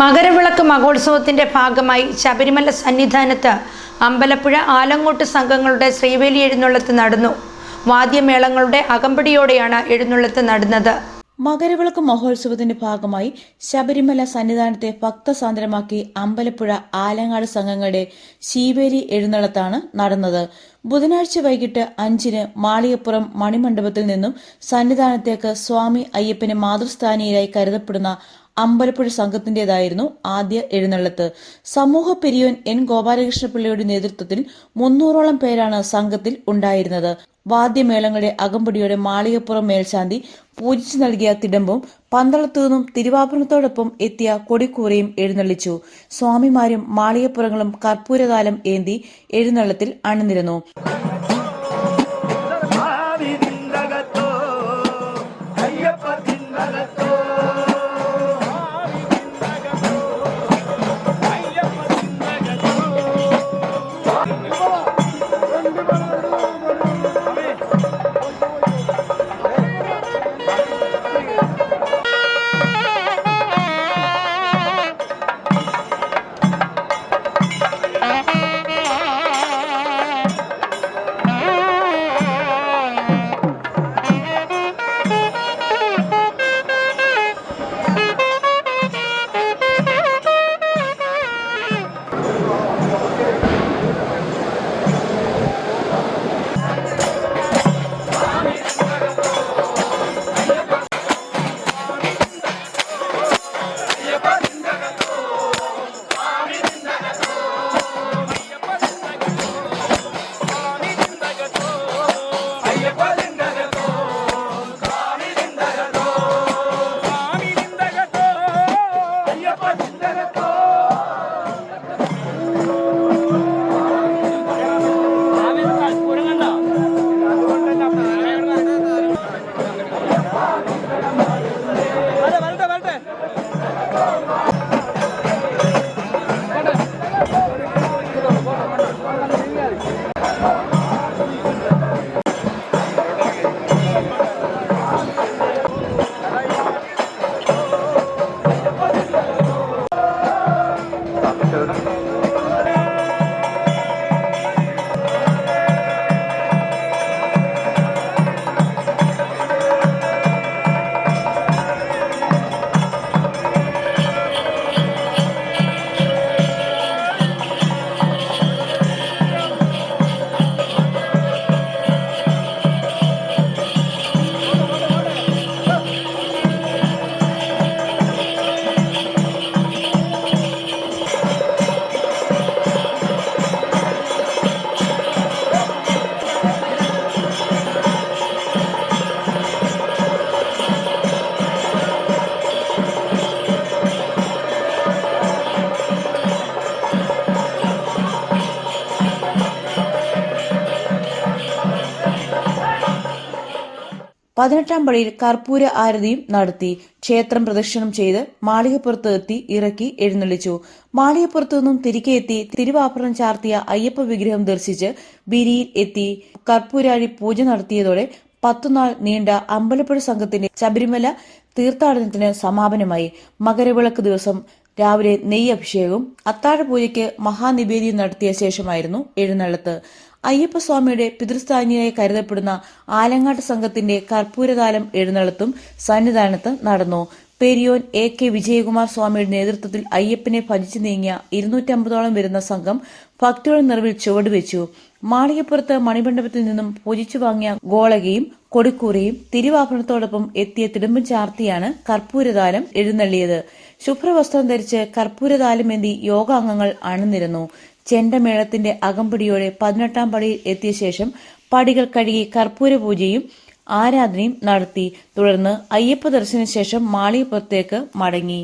മകരവിളക്ക് മഹോത്സവത്തിന്റെ ഭാഗമായി ശബരിമല സന്നിധാനത്ത് അമ്പലപ്പുഴ ആലങ്ങോട്ട് സംഘങ്ങളുടെ ശ്രീവേലി എഴുന്നള്ളത്ത് നടന്നു. വാദ്യമേളങ്ങളുടെ അകമ്പടിയോടെയാണ് എഴുന്നള്ളത്ത് നടന്നത്. മകരവിളക്ക് മഹോത്സവത്തിന്റെ ഭാഗമായി ശബരിമല സന്നിധാനത്തെ ഭക്തസാന്ദ്രമാക്കി അമ്പലപ്പുഴ ആലങ്ങാട് സംഘങ്ങളുടെ ശീവേലി എഴുന്നള്ളത്താണ് നടന്നത്. ബുധനാഴ്ച വൈകിട്ട് അഞ്ചിന് മാളികപ്പുറം മണിമണ്ഡപത്തിൽ നിന്നും സന്നിധാനത്തേക്ക് സ്വാമി അയ്യപ്പന് മാതൃസ്ഥാനീയരായി കരുതപ്പെടുന്ന അമ്പലപ്പുഴ സംഘത്തിന്റേതായിരുന്നു ആദ്യ എഴുന്നള്ളത്ത്. സമൂഹ പെരിയോൻ എൻ ഗോപാലകൃഷ്ണപിള്ളയുടെ നേതൃത്വത്തിൽ മുന്നൂറോളം പേരാണ് സംഘത്തിൽ ഉണ്ടായിരുന്നത്. വാദ്യമേളങ്ങളുടെ അകമ്പടിയോടെ മാളികപ്പുറം മേൽശാന്തി പൂജിച്ചു നൽകിയ തിടമ്പും പന്തളത്തു നിന്നും തിരുവാഭരണത്തോടൊപ്പം എത്തിയ കൊടിക്കൂറയും എഴുന്നള്ളിച്ചു. സ്വാമിമാരും മാളികപ്പുറങ്ങളും കർപ്പൂരതാലം ഏന്തി എഴുന്നള്ളത്തിൽ അണിനിരന്നു. പതിനെട്ടാം പടിയിൽ കർപ്പൂര ആരതിയും നടത്തി ക്ഷേത്രം പ്രദക്ഷിണം ചെയ്ത് മാളികപ്പുറത്ത് എത്തി ഇറക്കി എഴുന്നള്ളിച്ചു. മാളികപ്പുറത്തു നിന്നും തിരികെ എത്തി തിരുവാഭരണം ചാർത്തിയ അയ്യപ്പ വിഗ്രഹം ദർശിച്ച് ബിരിയിൽ എത്തി കർപ്പൂരാഴി പൂജ നടത്തിയതോടെ പത്തുനാൾ നീണ്ട അമ്പലപ്പുഴ സംഘത്തിന്റെ ശബരിമല തീർത്ഥാടനത്തിന് സമാപനമായി. മകരവിളക്ക് ദിവസം രാവിലെ നെയ്യഭിഷേകവും അത്താഴ പൂജയ്ക്ക് മഹാനിവേദ്യം നടത്തിയ ശേഷമായിരുന്നു എഴുന്നള്ളത്ത്. അയ്യപ്പസ്വാമിയുടെ പിതൃസ്ഥാനിയായി കരുതപ്പെടുന്ന ആലങ്ങാട്ട് സംഘത്തിന്റെ കർപ്പൂരകാലം എഴുന്നള്ളത്തും സന്നിധാനത്ത് നടന്നു. പെരിയോൻ എ കെ വിജയകുമാർ സ്വാമിയുടെ നേതൃത്വത്തിൽ അയ്യപ്പനെ ഭജിച്ചു നീങ്ങിയ ഇരുന്നൂറ്റമ്പതോളം വരുന്ന സംഘം ഭക്തിയുടെ നിറവിൽ ചുവടുവെച്ചു മാളികപ്പുറത്ത് മണിമണ്ഡപത്തിൽ നിന്നും പൂജിച്ചു വാങ്ങിയ ഗോളകയും കൊടിക്കൂറയും തിരുവാഭരണത്തോടൊപ്പം എത്തിയ തിടുമ്പും ചാർത്തിയാണ് കർപ്പൂരതാലം എഴുന്നള്ളിയത്. ശുഭ്രവസ്ത്രം ധരിച്ച് കർപ്പൂരതാലമേന്തി യോഗാംഗങ്ങൾ അണിനിരന്നു. ചെണ്ടമേളത്തിന്റെ അകമ്പടിയോടെ പതിനെട്ടാം പടിയിൽ എത്തിയ ശേഷം പടികൾ കഴുകി കർപ്പൂര പൂജയും ആരാധനയും നടത്തി. തുടർന്ന് അയ്യപ്പ ദർശന ശേഷം മാളികപ്പുറത്തേക്ക് മടങ്ങി.